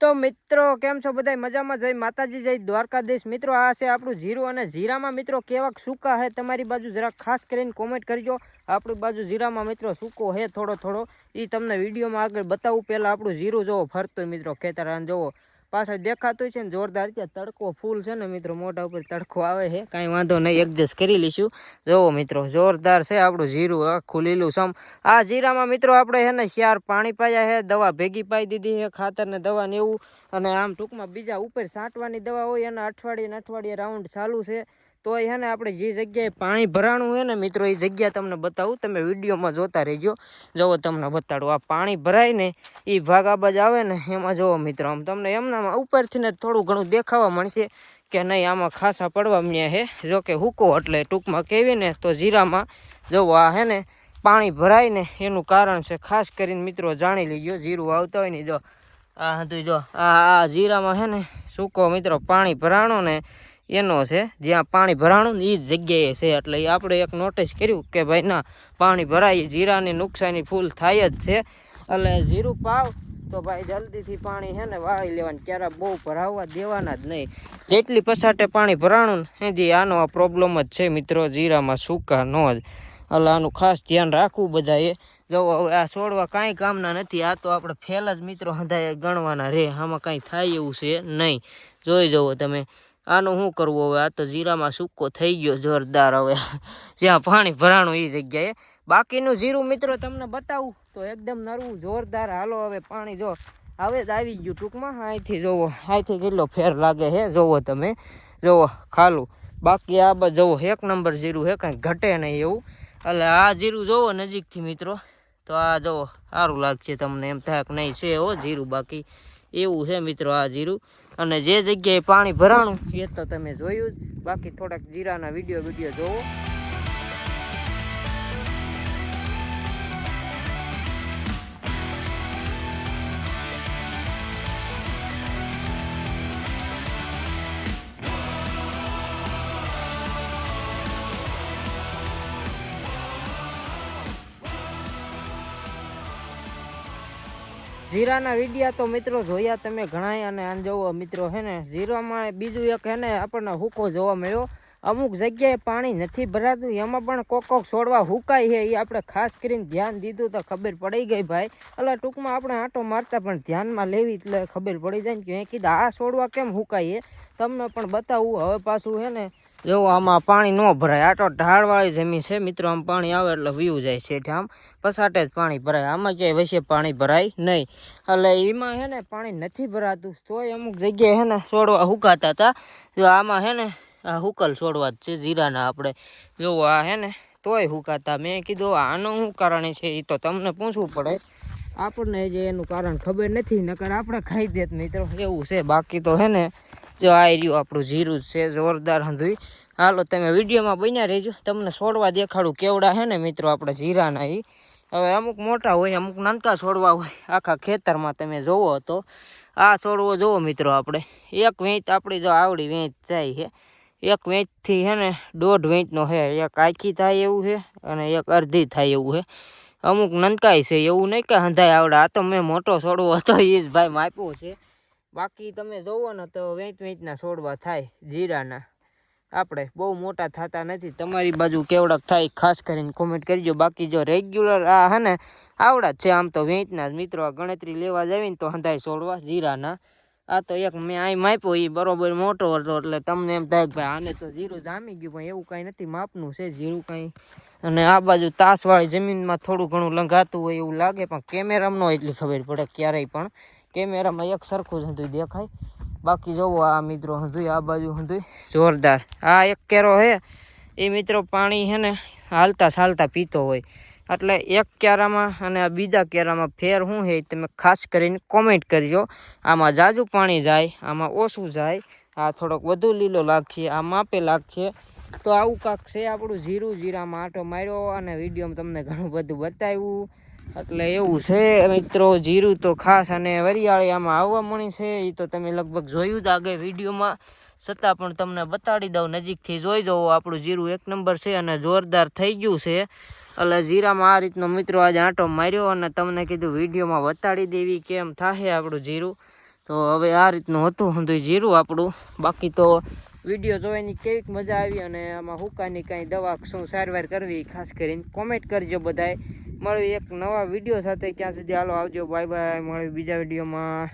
તો મિત્રો, કેમ છો બધા મજામાં? જય માતાજી, જય દ્વારકાધીશ. મિત્રો, આ છે આપણું જીરું અને જીરામાં મિત્રો, કેવાક સૂકા હે તમારી બાજુ. જરાક ખાસ કરીને કોમેન્ટ કરજો. આપણી બાજુ જીરામાં મિત્રો સૂકો હે થોડો થોડો. એ તમને વિડીયોમાં આગળ બતાવું. પહેલાં આપણું જીરું જોવો, ફરતું મિત્રો, ખેતર. અને જોવો પાછળ દેખાતું છે ને જોરદાર ત્યાં તડકો ફૂલ છે ને મિત્રો, મોઢા ઉપર તડકો આવે છે. કાંઈ વાંધો નહીં એડજસ્ટ કરી લઈશું. જોવો મિત્રો, જોરદાર છે આપણું જીરું, આખું લીલું સમ. આ જીરામાં મિત્રો આપણે છે ને શિયાર પાણી પાયા છે, દવા ભેગી પાઈ દીધી છે, ખાતર ને દવા ને એવું. અને આમ ટૂંકમાં બીજા ઉપર છાંટવાની દવા હોય એના અઠવાડિયે અઠવાડિયે રાઉન્ડ ચાલુ છે. તો છે ને આપણે જે જગ્યાએ પાણી ભરાણું હોય ને મિત્રો, એ જગ્યા તમને બતાવું. તમે વિડીયોમાં જોતા રહેજો. જુઓ તમને બતાડું. આ પાણી ભરાય ને એ ભાગ આ બાજુ આવે ને, એમાં જુઓ મિત્રો, આમ તમને એમના ઉપરથી ને થોડું ઘણું દેખાવા મળશે કે નહીં, આમાં ખાસા પડવા મળ્યા છે. જો કે હુકો એટલે ટૂંકમાં કહેવી ને, તો જીરામાં જુઓ, આ હે ને પાણી ભરાય ને એનું કારણ છે. ખાસ કરીને મિત્રો, જાણી લેજો જીરું આવતા હોય ને, જો આ હતું, જો આ આ જીરામાં છે ને, સૂકો મિત્રો, પાણી ભરાણો ને એનો છે, જ્યાં પાણી ભરાણું ને એ જ જગ્યાએ છે. એટલે આપણે એક નોટિસ કર્યું કે ભાઈ ના, પાણી ભરાય, જીરાની નુકસાની ફૂલ થાય જ છે. એટલે જીરું પાવ, તો ભાઈ જલ્દીથી પાણી છે ને વાળી લેવાનું. ક્યારે બહુ ભરાવવા દેવાના જ નહીં. જેટલી પછાટે પાણી ભરાણું ને એથી આનો આ પ્રોબ્લેમ જ છે મિત્રો, જીરામાં સૂકા ન જ. એટલે આનું ખાસ ધ્યાન રાખવું બધાએ. જો હવે આ છોડવા કાંઈ કામના નથી, આ તો આપણે ફેલ જ મિત્રો હંધાય ગણવાના રે. આમાં કાંઈ થાય એવું છે નહીં. જોઈ જવો તમે. આનું શું કરવું હવે? આ તો જીરામાં સૂકો થઈ ગયો જોરદાર હવે. જ્યાં પાણી ભરાણું એ જગ્યાએ. બાકીનું જીરું મિત્રો તમને બતાવું. તો એકદમ નરવું, જોરદાર. હાલો હવે પાણી જો. હવે જ આવી ગયું ટૂંકમાં. અહીંથી જોવો. અહીંથી કેટલો ફેર લાગે છે જોવો તમે. જોવો, ખાલું. બાકી આ બાજુ જોવો, એક નંબર જીરું છે કાંઈ ઘટે નહીં એવું. એટલે આ જીરું જોવો નજીકથી મિત્રો. તો આ જોવો, સારું લાગશે તમને એમ થાય નહીં છે હો જીરું બાકી. એવું છે મિત્રો આ જીરું. અને જે જગ્યાએ પાણી ભરાણું એ તો તમે જોયું જ. બાકી થોડાક જીરાના વીડિયો વીડિયો જોવો. જીરાના વિડીયા તો મિત્રો જોયા તમે ઘણાય અને આમ જોવો મિત્રો હે ને જીરામાં બીજું એક હે ને આપણને હુકો જોવા મળ્યો. અમુક જગ્યાએ પાણી નથી ભરાતું, એમાં પણ કોક કોક છોડવા હુકાય છે, એ આપણે ખાસ કરીને ધ્યાન દીધું તો ખબર પડી ગઈ ભાઈ. એટલે ટૂંકમાં આપણે આંટો મારતા પણ ધ્યાનમાં લેવી એટલે ખબર પડી જાય ને કે એ કીધા, આ છોડવા કેમ હુકાય તમને પણ બતાવું, હવે પાછું હે ને જો, આમાં પાણી ન ભરાય. આટો ઢાળવાળી જમીન છે મિત્રો. આમ પાણી આવે એટલે વ્યૂ જાય છે આમ. પસાટે જ પાણી ભરાય. આમાં ક્યાંય વચ્ચે પાણી ભરાય નહીં. એટલે એમાં હે ને પાણી નથી ભરાતું. તોય અમુક જગ્યાએ હે ને છોડવા હુકાતા હતા. જો, આમાં હે ને આ હુકલ છોડવા જ છે જીરાના આપણે. જો, આ હે ને તોય હુકાતા. મેં કીધું, આનું શું કારણ છે? એ તો તમને પૂછવું પડે. આપણને જે એનું કારણ ખબર નથી. નકર આપણે ખાઈ દેત મિત્રો. એવું છે. બાકી તો હે ને જો આ રહ્યું આપણું જીરું છે, જોરદાર હંધુઈ હાલો, તમે વિડીયોમાં બન્યા રહેજો. તમને છોડવા દેખાડું કેવડા હે ને મિત્રો આપણે જીરાના એ હવે અમુક મોટા હોય અમુક નાનકા છોડવા હોય. આખા ખેતરમાં તમે જોવો તો. આ છોડવો જોવો મિત્રો આપણે. એક વેંચ આપણી જો આવડી વેંચ જાય છે. એક વેંચથી હે ને દોઢ વેંચનો છે એક આખી થાય એવું છે અને એક અડધી થાય એવું છે. અમુક નનકાય છે, એવું નહીં કે હંધાય આવડે. આ તો મેં મોટો છોડવો હતો એ જ ભાઈ માપ્યો છે. બાકી તમે જોવો ને તો વેચ વેચના છોડવા થાય જીરાના. આપણે બહુ મોટા થતા નથી. તમારી બાજુ કેવડાક થાય ખાસ કરીને કોમેન્ટ કરજો. બાકી જો રેગ્યુલર આ હે ને આવડા છે. આમ તો વેચના મિત્રો. આ ગણતરી લેવા જાવી ને તો હંધાય છોડવા જીરાના. આ તો એક મેં આમ માપ્યો એ બરોબર મોટો હતો એટલે તમને એમ થાય ભાઈ આને તો જીરું જામી ગયું પણ એવું કાંઈ નથી. માપનું છે જીરું કાંઈ. અને આ બાજુ તાસવાળી જમીનમાં થોડું ઘણું લંઘાતું હોય એવું લાગે પણ કેમેરામાં એટલી ખબર પડે ક્યારેય પણ. કેમેરામાં એક સરખું જ હતું દેખાય. બાકી જોવો આ મિત્રો હતું આ બાજુ હતું જોરદાર. આ એક કેરો હે, એ મિત્રો પાણી છે ને હાલતા ચાલતા પીતો હોય. એટલે એક ક્યારામાં અને આ બીજા ક્યારામાં ફેર શું છે તમે ખાસ કરીને કોમેન્ટ કરજો. આમાં જાજુ પાણી જાય, આમાં ઓછું જાય. આ થોડોક વધુ લીલો લાગશે, આ માપે લાગશે. તો આવું કાંક છે આપણું જીરું જીરામાં આટો માર્યો અને વિડીયોમાં તમને ઘણું બધું બતાવ્યું. એટલે એવું છે મિત્રો, જીરું તો ખાસ અને વરિયાળી આમાં આવવા મળી છે. એ તો તમે લગભગ જોયું જ આગળ વિડીયોમાં. છતાં પણ તમને બતાડી દઉં, નજીકથી જોઈ જવો, આપણું જીરું એક નંબર છે અને જોરદાર થઈ ગયું છે. એટલે જીરામાં આ રીતનો મિત્રો આજે આંટો માર્યો અને તમને કીધું વિડીયોમાં બતાડી દેવી કેમ થાય આપણું જીરું. તો હવે આ રીતનું હતું બધું જીરું આપણું. બાકી તો વીડિયો જોવાની કેવીક મજા આવી અને આમાં હુકાની કાંઈ દવા શું સારવાર કરવી, ખાસ કરીને કોમેન્ટ કરજો બધાએ મળવી એક નવા વીડિયો સાથે. ક્યાં સુધી હાલો આવજો. બાય બાય મળ્યું બીજા વિડીયોમાં.